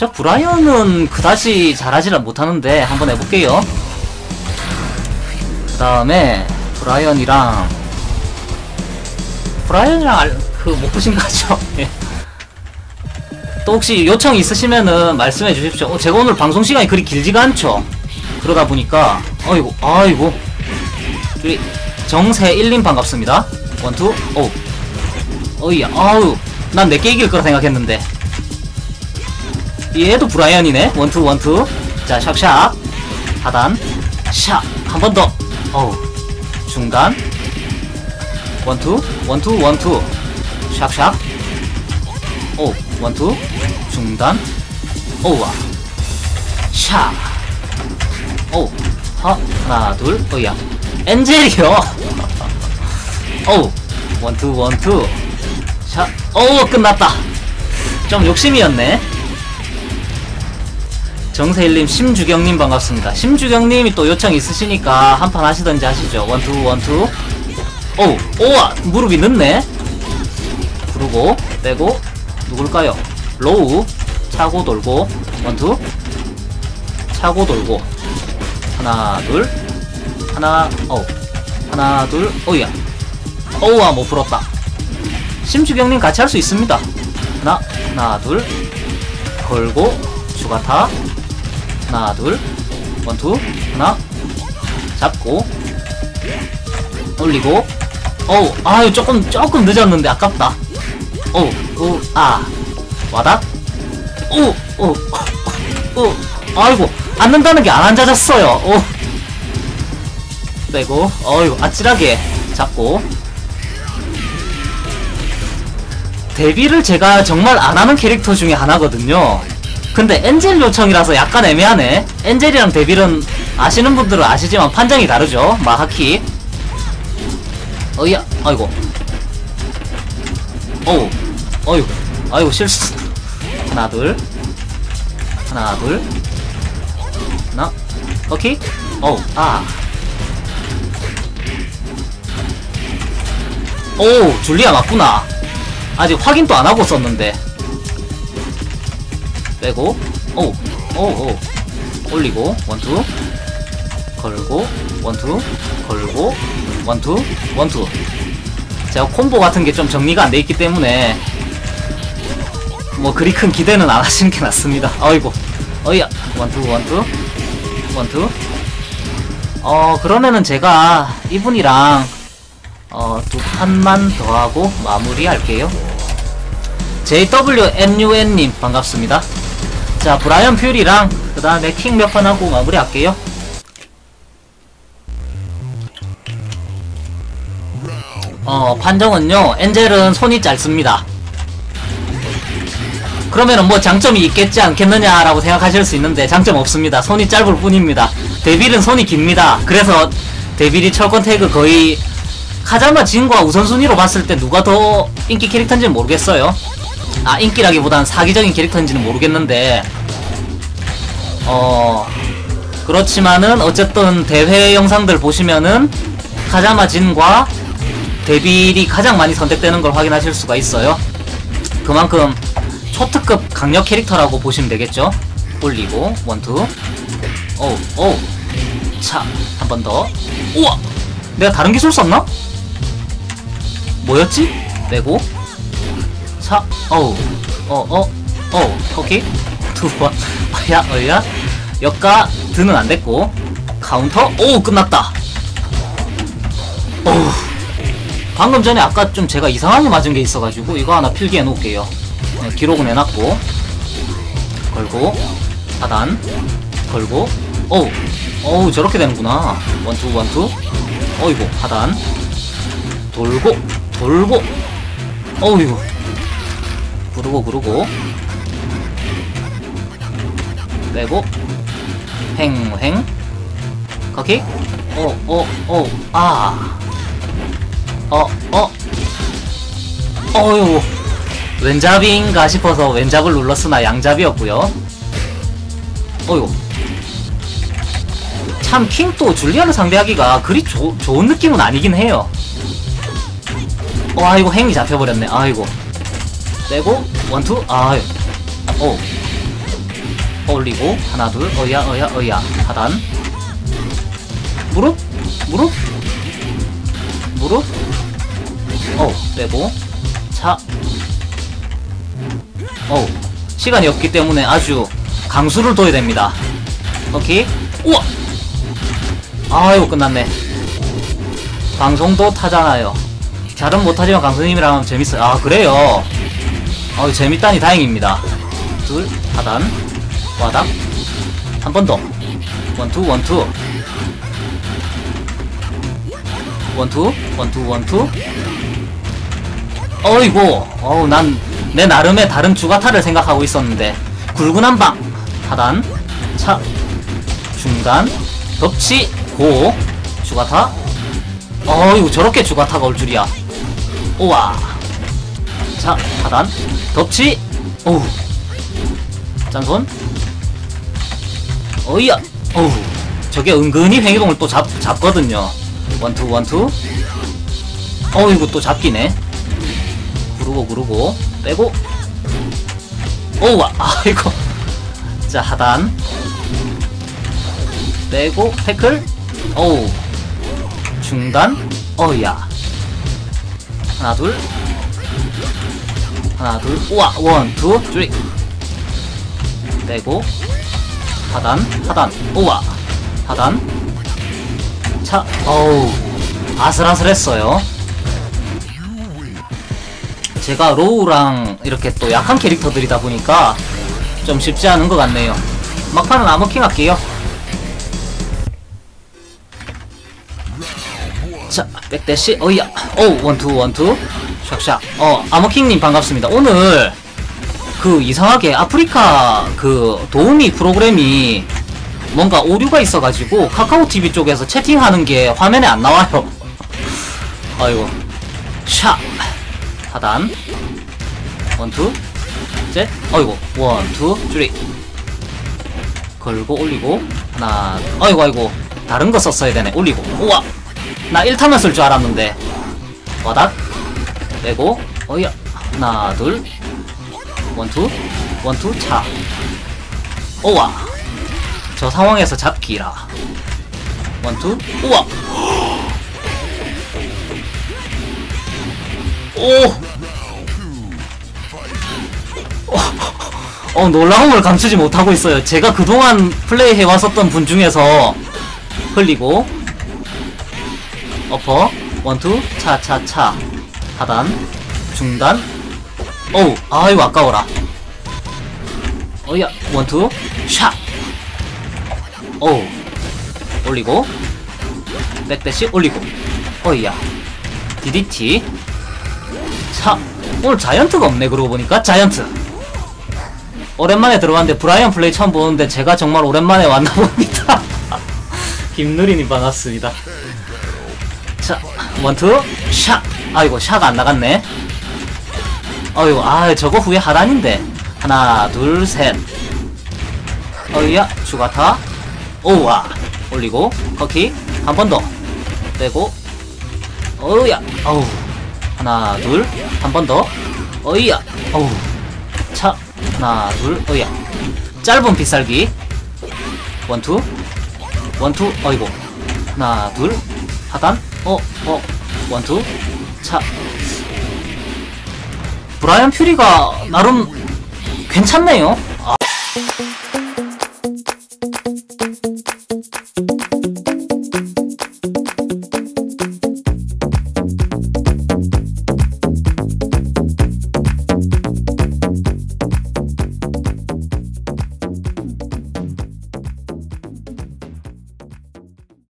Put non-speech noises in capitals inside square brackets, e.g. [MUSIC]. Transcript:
저 브라이언은 그다지 잘하지는 못하는데 한번 해볼게요. 그 다음에 브라이언이랑 브라이언이랑 알, 그 못보신 거죠? [LAUGHS] 예. 또 혹시 요청 있으시면은 말씀해 주십시오. 어, 제가 오늘 방송 시간이 그리 길지가 않죠? 그러다 보니까 아이고 아이고. 우리 정세일님 반갑습니다. 원투 오. 어이야 아우. 난 내게 이길 거라 생각했는데 얘도 브라이언이네. 원투 원투. 자 샥샥 하단. 샥한 번 더. 어우. 중간. 원투. 원투 원투. 샥샥 오 원투. 중단 오와. 샥 오. 하, 하나 둘. 어이야. 엔젤이요. 오 원투 원투. 샥오 끝났다. 좀 욕심이었네 정세일님, 심주경님 반갑습니다. 심주경님이 또 요청 있으시니까 한 판 하시던지 하시죠. 원투 원투. 오, 오와 무릎이 늦네. 부르고 빼고 누굴까요? 로우 차고 돌고 원투 차고 돌고 하나 둘 하나 어 하나 둘 오야 오와 못 풀었다. 심주경님 같이 할 수 있습니다. 하나 하나 둘 걸고 추가타 하나 둘. 원투. 하나. 잡고. 올리고. 어우 아유 조금 조금 늦었는데 아깝다. 어우 우아. 와닥 오오오 아이고 앉는다는 게 안 앉아졌어요. 오 빼고. 어유 아찔하게 잡고. 데뷔를 제가 정말 안 하는 캐릭터 중에 하나거든요 근데 엔젤 요청이라서 약간 애매하네. 엔젤이랑 데빌은 아시는 분들은 아시지만 판정이 다르죠. 마하키. 어이야 아이고. 어우 어휴 아이고 실수. 하나 둘. 하나 둘. 하나. 오케이. 어우 아. 오, 줄리아 맞구나. 아직 확인도 안 하고 썼는데. 빼고, 오, 오, 오. 올리고, 원투. 걸고, 원투. 걸고, 원투. 원투. 제가 콤보 같은 게 좀 정리가 안 돼 있기 때문에, 뭐 그리 큰 기대는 안 하시는 게 낫습니다. 어이구. 어이야. 원투, 원투. 원투. 어, 그러면은 제가 이분이랑 어, 두 판만 더 하고 마무리할게요. JWNUN님 반갑습니다. 자, 브라이언 퓨리랑 그 다음에 킹 몇 판 하고 마무리할게요. 어, 판정은요, 엔젤은 손이 짧습니다. 그러면은 뭐 장점이 있겠지 않겠느냐라고 생각하실 수 있는데 장점 없습니다. 손이 짧을 뿐입니다. 데빌은 손이 깁니다. 그래서 데빌이 철권 태그 거의 카자마 진과 우선순위로 봤을 때 누가 더 인기 캐릭터인지는 모르겠어요. 아 인기라기보단 사기적인 캐릭터인지는 모르겠는데 어 그렇지만은 어쨌든 대회 영상들 보시면은 카자마 진과 데빌이 가장 많이 선택되는 걸 확인하실 수가 있어요. 그만큼 초특급 강력 캐릭터라고 보시면 되겠죠. 올리고 원투 오우 오우 차한 번 더 우와 내가 다른 기술 썼나? 뭐였지? 빼고 차 어우 어 어 어우 오케이. 두번. 어야 어야. 역가 드는 안 됐고. 카운터. 오 끝났다. 어우 방금 전에 아까 좀 제가 이상하게 맞은 게 있어가지고 이거 하나 필기해 놓을게요. 네, 기록은 해놨고. 걸고. 하단. 걸고. 어우 어우 저렇게 되는구나. 원투 원투. 어이구 하단. 돌고 돌고. 어이구 구르고 구르고. 빼고. 횡횡 거기? 어어어아. 어어. 어휴. 왼잡인가 싶어서 왼잡을 눌렀으나 양잡이었고요. 어휴. 참 킹도 줄리아를 상대하기가 그리 조, 좋은 느낌은 아니긴 해요. 어 아이고 행이 잡혀버렸네. 아이고 빼고 원투 아유 오. 올리고 하나 둘 어야 어야 어야. 하단. 무릎? 무릎? 무릎? 어 빼고. 차. 어 시간이 없기 때문에 아주 강수를 둬야 됩니다. 오케이. 우와! 아이고 끝났네. 방송도 타잖아요. 잘은 못하지만 강수님이랑 재밌어요. 아 그래요 어 재밌다니 다행입니다. 둘 하단 와닥. 한 번 더. 원투 원투. 원투 원투 원투. 어이구. 어우 난 내 나름의 다른 주가타를 생각하고 있었는데. 굵은 한방. 하단 차. 중단 덮치. 고. 주가타. 어이구 저렇게 주가타가 올 줄이야. 우와 자 하단 덮치 오우 짠손. 어이야 어우 저게 은근히 횡이동을 또 잡, 잡거든요. 원투 원투. 어이구 또 잡기네. 구르고 구르고 빼고. 오우와 [LAUGHS] 아이고 자 하단. 빼고 태클. 어우. 중단. 어이야. 하나 둘 하나 둘 우와 원투 쓰리. 빼고 하단 하단 우와 하단. 차 어우 아슬아슬했어요. 제가 로우랑 이렇게 또 약한 캐릭터들이다 보니까 좀 쉽지 않은 것 같네요. 막판은 아머킹 할게요. 자 백대시 어이야. 오 원투 원투 샥샥. 어 아머킹님 반갑습니다. 오늘 그 이상하게 아프리카 그 도우미 프로그램이 뭔가 오류가 있어가지고 카카오 TV 쪽에서 채팅하는 게 화면에 안 나와요. [LAUGHS] 아이고. 샤 하단. 원투. 셋. 아이고. 원투 쓰리. 걸고 올리고. 하나. 아이고 아이고. 다른 거 썼어야 되네. 올리고. 우와. 나 1타만 쓸줄 알았는데. 와닥 빼고 어이야 하나 둘. 원투 원투 차. 오와. 저 상황에서 잡기라. 원투 우와. 오! [LAUGHS] 어, 놀라움을 감추지 못하고 있어요. 제가 그동안 플레이해 왔었던 분 중에서 흘리고 어퍼 원투 차차차 하단 중단. 어우 아이고 아까워라. 어이야 원투 샷 어우 올리고. 백대시 올리고. 어이야. DDT 차. 오늘 자이언트가 없네 그러고 보니까. 자이언트. 오랜만에 들어왔는데 브라이언 플레이 처음 보는데 제가 정말 오랜만에 왔나 봅니다. [LAUGHS] 김누리님 반갑습니다. 자 원투 샷 아이고 샷안 나갔네. 어이구 아 저거 후에 하단인데. 하나 둘셋. 어이야 주가타. 오우와 올리고 커키 한 번 더. 빼고. 어우야 어우. 하나 둘 한 번 더. 어이야 어우. 차 하나 둘 어이야. 짧은 빗살기. 원투. 원투 어이고 하나 둘 하단. 어어. 원투 차 브라이언 퓨리가 나름 괜찮네요. 아.